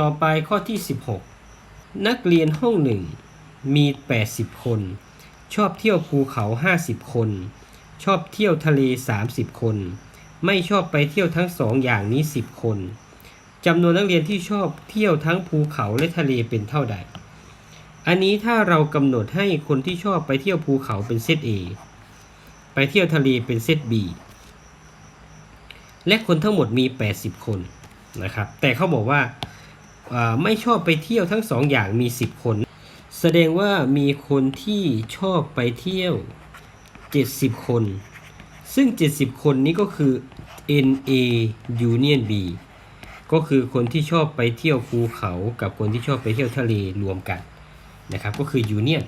ต่อไปข้อที่ 16 นักเรียนห้องหนึ่งมี 80 คน ชอบเที่ยวภูเขา 50 คน ชอบเที่ยวทะเล 30 คน ไม่ชอบไปเที่ยวทั้งสองอย่างนี้ 10 คนจำนวนนักเรียนที่ชอบเที่ยวทั้งภูเขาและทะเลเป็นเท่าใด อันนี้ถ้าเรากำหนดให้คนที่ชอบไปเที่ยวภูเขาเป็นเซต A ไปเที่ยวทะเลเป็นเซต B และคนทั้งหมดมี 80 คนนะครับ แต่เขาบอกว่าอ่า ไม่ชอบไปเที่ยวทั้งสองอย่างมี 10 คน แสดงว่ามีคนที่ชอบไปเที่ยว 70 คน ซึ่ง 70 คนนี้ก็คือ NA Union B ก็คือคนที่ชอบไปเที่ยวภูเขากับคนที่ชอบไปเที่ยวทะเลรวมกันนะครับก็คือ Union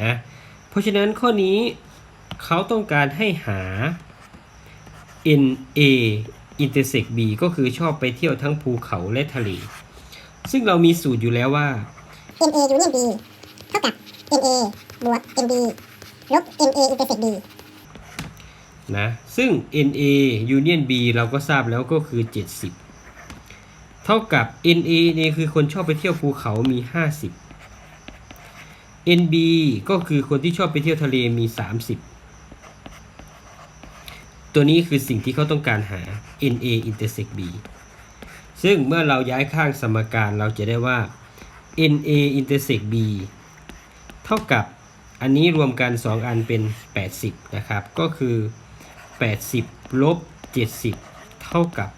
นะเพราะฉะนั้นข้อนี้เขาต้องการให้หา NA intersect B ก็คือชอบไปเที่ยวทั้งภูเขาและทะเล ซึ่งเรามีสูตรอยู่แล้วว่า NA Union B เท่ากับ NA บวก MB ลบ NA intersect B นะ ซึ่ง NA Union B เราก็ทราบแล้วก็คือ 70 เท่ากับ NA เนี่ยคือคนชอบไปเที่ยวภูเขามี 50 NB ก็คือคนที่ชอบไปเที่ยวทะเลมี 30 ตัวนี้คือสิ่งที่เขาต้องการหา NA intersect B ซึ่งเมื่อเราย้ายข้างสมการเราจะได้ว่า NA intersect B เท่ากับอันนี้รวมกัน 2 อันเป็น 80 นะครับ ก็คือ 80 ลบ 70 เท่ากับ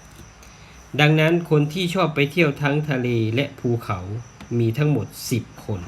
10 ดังนั้นคนที่ชอบไปเที่ยวทั้งทะเลและภูเขามีทั้งหมด 10 คน